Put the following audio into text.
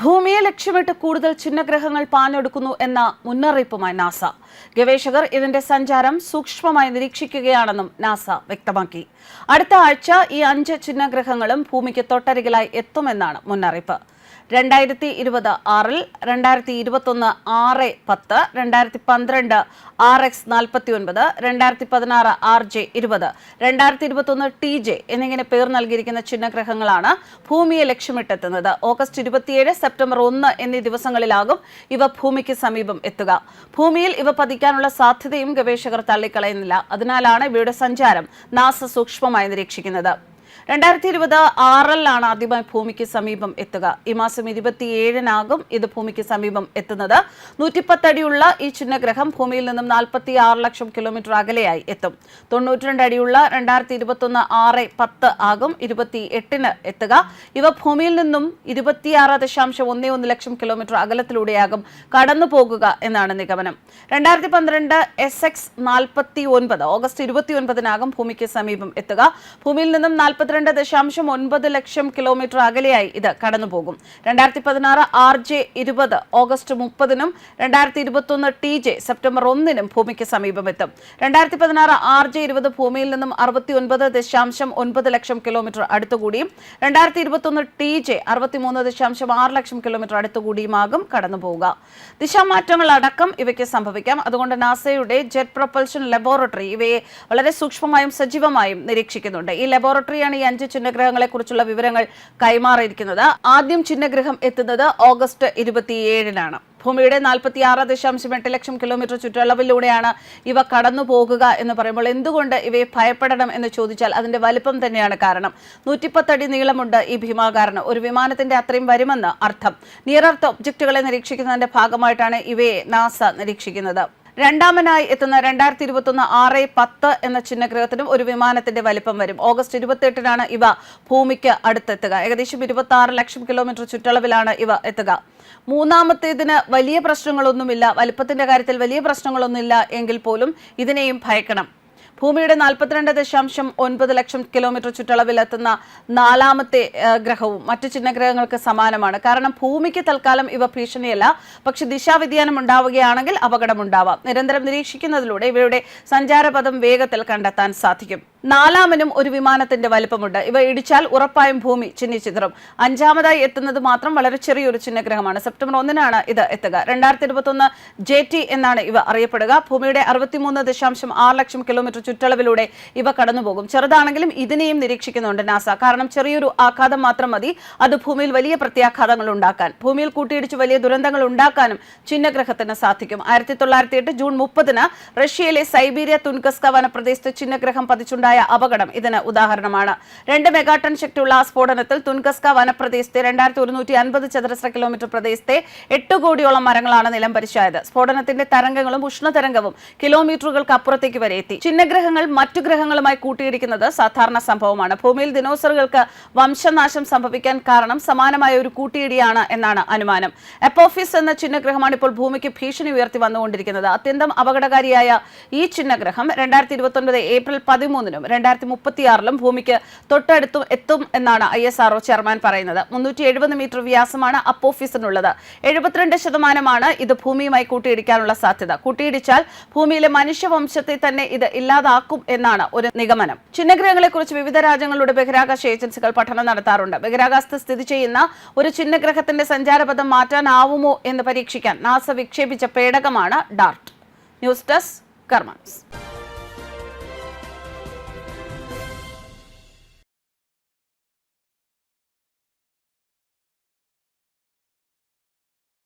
ഭൂമിയെ ലക്ഷ്യമിട്ട് കൂടുതൽ ചിഹ്നഗ്രഹങ്ങൾ പാഞ്ഞെടുക്കുന്നു എന്ന മുന്നറിയിപ്പുമായി നാസ. ഗവേഷകർ ഇതിന്റെ സഞ്ചാരം സൂക്ഷ്മമായി നിരീക്ഷിക്കുകയാണെന്നും നാസ വ്യക്തമാക്കി. അടുത്ത ആഴ്ച ഈ അഞ്ച് ചിഹ്നഗ്രഹങ്ങളും ഭൂമിക്ക് തൊട്ടരികിലായി എത്തുമെന്നാണ് മുന്നറിയിപ്പ്. രണ്ടായിരത്തി ഇരുപത് ആറിൽ രണ്ടായിരത്തി ഇരുപത്തൊന്ന് ആറ് പത്ത് രണ്ടായിരത്തി പന്ത്രണ്ട് ആർ എക്സ് നാൽപ്പത്തി ഒൻപത് രണ്ടായിരത്തി പതിനാറ് ആർ ജെ ഇരുപത്. രണ്ടായിരത്തി ഇരുപത്തൊന്ന് ടി ജെ എന്നിങ്ങനെ പേർ നൽകിയിരിക്കുന്ന ചിഹ്നഗ്രഹങ്ങളാണ് ഭൂമിയെ ലക്ഷ്യമിട്ടെത്തുന്നത്. ഓഗസ്റ്റ് ഇരുപത്തിയേഴ് സെപ്റ്റംബർ ഒന്ന് എന്നീ ദിവസങ്ങളിലാകും ഇവ ഭൂമിക്ക് സമീപം എത്തുക. ഭൂമിയിൽ ഇവ പതിക്കാനുള്ള സാധ്യതയും ഗവേഷകർ തള്ളിക്കളയുന്നില്ല. അതിനാലാണ് ഇവയുടെ സഞ്ചാരം നാസ സൂക്ഷ്മമായി നിരീക്ഷിക്കുന്നത്. രണ്ടായിരത്തി ഇരുപത് ആറിലാണ് ആദ്യമായി ഭൂമിക്ക് സമീപം എത്തുക. ഈ മാസം ഇരുപത്തിയേഴിനാകും ഇത് ഭൂമിക്ക് സമീപം എത്തുന്നത്. നൂറ്റിപ്പത്തടിയുള്ള ഈ ചിഹ്നഗ്രഹം ഭൂമിയിൽ നിന്നും നാൽപ്പത്തി ആറ് ലക്ഷം കിലോമീറ്റർ അകലെയായി എത്തും. തൊണ്ണൂറ്റിരണ്ട് അടിയുള്ള രണ്ടായിരത്തി ഇരുപത്തൊന്ന് ആറ് പത്ത് ആകും ഇരുപത്തി എട്ടിന് എത്തുക. ഇവ ഭൂമിയിൽ നിന്നും ഇരുപത്തിയാറ് ദശാംശം ഒന്നേ ഒന്ന് ലക്ഷം കിലോമീറ്റർ അകലത്തിലൂടെയാകും കടന്നു പോകുക എന്നാണ് നിഗമനം. രണ്ടായിരത്തി പന്ത്രണ്ട് എസ് എക്സ് നാൽപ്പത്തി ഒൻപത് ഓഗസ്റ്റ് ഇരുപത്തി ഒൻപതിനാകും ഭൂമിക്ക് സമീപം എത്തുക. ഭൂമിയിൽ നിന്നും നാൽപ്പത്തിരണ്ട് ദശാംശം ഒൻപത് ലക്ഷം കിലോമീറ്റർ അകലെയായി ഇത് കടന്നുപോകും. രണ്ടായിരത്തി പതിനാറ് ആർ ജെ ഇരുപത് ഓഗസ്റ്റ് മുപ്പതിനും രണ്ടായിരത്തി ഇരുപത്തൊന്ന് ടി ജെ സെപ്റ്റംബർ ഒന്നിനും ഭൂമിക്ക് സമീപമെത്തും. രണ്ടായിരത്തി പതിനാറ് ആർ ജെ ഇരുപത് ഭൂമിയിൽ നിന്നും അറുപത്തി ഒൻപത് ദശാംശം ഒൻപത് ലക്ഷം കിലോമീറ്റർ അടുത്തുകൂടിയും രണ്ടായിരത്തി ഇരുപത്തൊന്ന് ടി ജെ അറുപത്തിമൂന്ന് ദശാംശം ആറ് ലക്ഷം കിലോമീറ്റർ അടുത്തുകൂടിയുമാകും കടന്നുപോകുക ദിശാമാറ്റങ്ങൾ അടക്കം ഇവയ്ക്ക് സംഭവിക്കാം. അതുകൊണ്ട് നാസയുടെ ജെറ്റ് പ്രൊപ്പൽഷൻ ലബോറട്ടറി ഇവയെ വളരെ സൂക്ഷ്മമായും സജീവമായും നിരീക്ഷിക്കുന്നുണ്ട്. ഈ ലബോറട്ടറിയാണ് ഈ അഞ്ച് ചിഹ്നഗ്രഹങ്ങളെ കുറിച്ചുള്ള വിവരങ്ങൾ കൈമാറിയിരിക്കുന്നത്. ആദ്യം ചിഹ്നഗ്രഹം എത്തുന്നത് ഓഗസ്റ്റ് ഇരുപത്തിയേഴിനാണ്. ഭൂമിയുടെ നാൽപ്പത്തി ആറ് ദശാംശം എട്ട് ലക്ഷം കിലോമീറ്റർ ചുറ്റളവിലൂടെയാണ് ഇവ കടന്നു പോകുക എന്ന് പറയുമ്പോൾ എന്തുകൊണ്ട് ഇവയെ ഭയപ്പെടണം എന്ന് ചോദിച്ചാൽ അതിന്റെ വലിപ്പം തന്നെയാണ് കാരണം. നൂറ്റിപ്പത്തടി നീളമുണ്ട് ഈ ഭീമാകാരന്. ഒരു വിമാനത്തിന്റെ അത്രയും വരുമെന്ന് അർത്ഥം. നിയർ എർത്ത് ഒബ്ജക്റ്റുകളെ നിരീക്ഷിക്കുന്നതിന്റെ ഭാഗമായിട്ടാണ് ഇവയെ നാസ നിരീക്ഷിക്കുന്നത്. രണ്ടാമനായി എത്തുന്ന രണ്ടായിരത്തി ഇരുപത്തൊന്ന് ആറ് പത്ത് എന്ന ചിഹ്നഗ്രഹത്തിനും ഒരു വിമാനത്തിന്റെ വലിപ്പം വരും. ഓഗസ്റ്റ് ഇരുപത്തെട്ടിനാണ് ഇവ ഭൂമിക്ക് അടുത്തെത്തുക. ഏകദേശം ഇരുപത്തി ആറ് ലക്ഷം കിലോമീറ്റർ ചുറ്റളവിലാണ് ഇവ എത്തുക. മൂന്നാമത്തേതിന് വലിയ പ്രശ്നങ്ങളൊന്നുമില്ല. വലിപ്പത്തിന്റെ കാര്യത്തിൽ വലിയ പ്രശ്നങ്ങളൊന്നുമില്ല എങ്കിൽ പോലും ഇതിനെയും ഭയക്കണം. ഭൂമിയുടെ നാൽപ്പത്തിരണ്ട് ദശാംശം ഒൻപത് ലക്ഷം കിലോമീറ്റർ ചുറ്റളവിൽ എത്തുന്ന നാലാമത്തെ ഗ്രഹവും മറ്റു ചിഹ്നഗ്രഹങ്ങൾക്ക് സമാനമാണ്. കാരണം ഭൂമിക്ക് തൽക്കാലം ഇവ ഭീഷണിയല്ല. പക്ഷെ ദിശാവ്യതിയാനം ഉണ്ടാവുകയാണെങ്കിൽ അപകടമുണ്ടാവാം. നിരന്തരം നിരീക്ഷിക്കുന്നതിലൂടെ ഇവയുടെ സഞ്ചാരപഥം വേഗത്തിൽ കണ്ടെത്താൻ സാധിക്കും. നാലാമനും ഒരു വിമാനത്തിന്റെ വലിപ്പമുണ്ട്. ഇവ ഇടിച്ചാൽ ഉറപ്പായും ഭൂമി ചിഹ്നിച്ചിതറും അഞ്ചാമതായി എത്തുന്നത് മാത്രം വളരെ ചെറിയൊരു ചിഹ്നഗ്രഹമാണ്. സെപ്റ്റംബർ ഒന്നിനാണ് ഇത് എത്തുക. രണ്ടായിരത്തി ഇരുപത്തൊന്ന് ജെ ടി എന്നാണ് ഇവ അറിയപ്പെടുക. ഭൂമിയുടെ അറുപത്തിമൂന്ന് ദശാംശം ആറ് ലക്ഷം കിലോമീറ്റർ ചുറ്റളവിലൂടെ ഇവ കടന്നുപോകും. ചെറുതാണെങ്കിലും ഇതിനെയും നിരീക്ഷിക്കുന്നുണ്ട് നാസ. കാരണം ചെറിയൊരു ആഘാതം മാത്രം മതി. അത് ഭൂമിയിൽ വലിയ പ്രത്യാഘാതങ്ങൾ ഉണ്ടാക്കാൻ ഭൂമിയിൽ കൂട്ടിയിടിച്ച് വലിയ ദുരന്തങ്ങൾ ഉണ്ടാക്കാനും ചിഹ്നഗ്രഹത്തിന് സാധിക്കും. ആയിരത്തി തൊള്ളായിരത്തി എട്ട് ജൂൺ മുപ്പതിന് റഷ്യയിലെ സൈബീരിയ തുൻകസ്ക വനപ്രദേശത്ത് ചിഹ്നഗ്രഹം പതിച്ചുണ്ടായ അപകടം ഇതിന് ഉദാഹരണമാണ്. രണ്ട് മെഗാടൺ ശക്തിയുള്ള ആ സ്ഫോടനത്തിൽ തുൻകസ്ക വനപ്രദേശത്തെ രണ്ടായിരത്തി ഒരുന്നൂറ്റി അൻപത് ചതുരശ്ര കിലോമീറ്റർ പ്രദേശത്തെ എട്ട് കോടിയോളം മരങ്ങളാണ് നിലം പരിശായത് സ്ഫോടനത്തിന്റെ തരംഗങ്ങളും ഉഷ്ണതരംഗവും കിലോമീറ്ററുകൾക്ക് അപ്പുറത്തേക്ക് വരെ എത്തി. ചിഹ്നഗ്രഹങ്ങൾ മറ്റു ഗ്രഹങ്ങളുമായി കൂട്ടിയിടിക്കുന്നത് സാധാരണ സംഭവമാണ്. ഭൂമിയിൽ ദിനോസറുകൾക്ക് വംശനാശം സംഭവിക്കാൻ കാരണം സമാനമായ ഒരു കൂട്ടിയിടിയാണ് എന്നാണ് അനുമാനം. എപ്പോഫിസ് എന്ന ചിഹ്നഗ്രഹമാണ് ഇപ്പോൾ ഭൂമിക്ക് ഭീഷണി ഉയർത്തി വന്നുകൊണ്ടിരിക്കുന്നത്. അത്യന്തം അപകടകാരിയായ ഈ ചിഹ്നഗ്രഹം രണ്ടായിരത്തി ഇരുപത്തൊൻപത് ഏപ്രിൽ പതിമൂന്നിനും രണ്ടായിരത്തി മുപ്പത്തിയാറിലും ഭൂമിക്ക് തൊട്ടടുത്തും എത്തും എന്നാണ് ഐ എസ് ആർഒ ചെയർമാൻ പറയുന്നത്. മുന്നൂറ്റി എഴുപത് മീറ്റർ വ്യാസമാണ് അപ്പോഫിസിനുള്ളത്. എഴുപത്തിരണ്ട് ശതമാനമാണ് ഇത് ഭൂമിയുമായി കൂട്ടിയിടിക്കാനുള്ള സാധ്യത. കൂട്ടിയിടിച്ചാൽ ഭൂമിയിലെ മനുഷ്യവംശത്തെ തന്നെ ഇത് ഇല്ലാതാക്കും എന്നാണ് ഒരു നിഗമനം. ചിഹ്നഗ്രഹങ്ങളെ കുറിച്ച് വിവിധ രാജ്യങ്ങളുടെ ബഹിരാകാശ ഏജൻസികൾ പഠനം നടത്താറുണ്ട്. ബഹിരാകാശത്ത് സ്ഥിതി ചെയ്യുന്ന ഒരു ചിഹ്നഗ്രഹത്തിന്റെ സഞ്ചാരപഥം മാറ്റാനാവുമോ എന്ന് പരീക്ഷിക്കാൻ നാസ വിക്ഷേപിച്ച പേടകമാണ് ഡാർട്ട്. News desk കർമ്മൻസ്